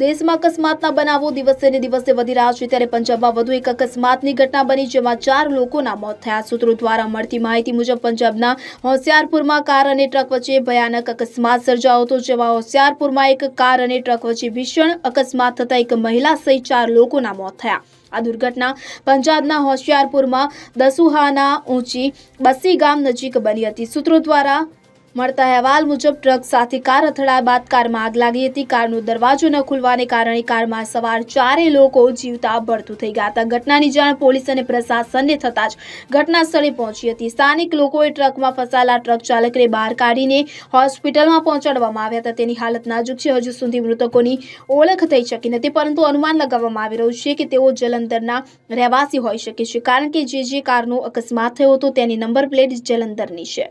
દેશમાં અકસ્માતના બનાવો દિવસે ને દિવસે વધી રહ્યા છે ત્યારે પંજાબમાં વધુ એક અકસ્માતની ઘટના બની જેમાં ચાર લોકોના મોત થયા. સૂત્રો દ્વારા મળતી માહિતી મુજબ પંજાબના હોશિયારપુરમાં કાર અને ટ્રક વચ્ચે ભયાનક અકસ્માત સર્જાયો હતો, જેમાં હોશિયારપુરમાં એક કાર અને ટ્રક વચ્ચે ભીષણ અકસ્માત થતાં એક મહિલા સહિત ચાર લોકોના મોત થયા. આ દુર્ઘટના પંજાબના હોશિયારપુરમાં દસુહાના ઊંચી બસી ગામ નજીક બની હતી. સૂત્રો દ્વારા મળતા અહેવાલ મુજબ ટ્રક સાથે કાર અથડાયા બાદ કારમાં આગ લાગી હતી. કારનો દરવાજો ન ખુલવાને કારણે કારમાં સવાર ચારેય લોકો જીવતા બળતું થઈ ગયા હતા. ઘટનાની જાણ પોલીસ અને પ્રશાસનને થતાં જ ઘટના સ્થળે પહોંચી હતી. સ્થાનિક લોકોએ ટ્રકમાં ફસાયેલા ટ્રક ચાલકને બહાર કાઢીને હોસ્પિટલમાં પહોંચાડવામાં આવ્યા હતા. તેની હાલત નાજુક છે. હજુ સુધી મૃતકોની ઓળખ થઈ શકી નથી, પરંતુ અનુમાન લગાવવામાં આવી રહ્યું છે કે તેઓ જલંધરના રહેવાસી હોઈ શકે છે. કારણ કે જે જે કારનો અકસ્માત થયો હતો તેની નંબર પ્લેટ જલંધરની છે.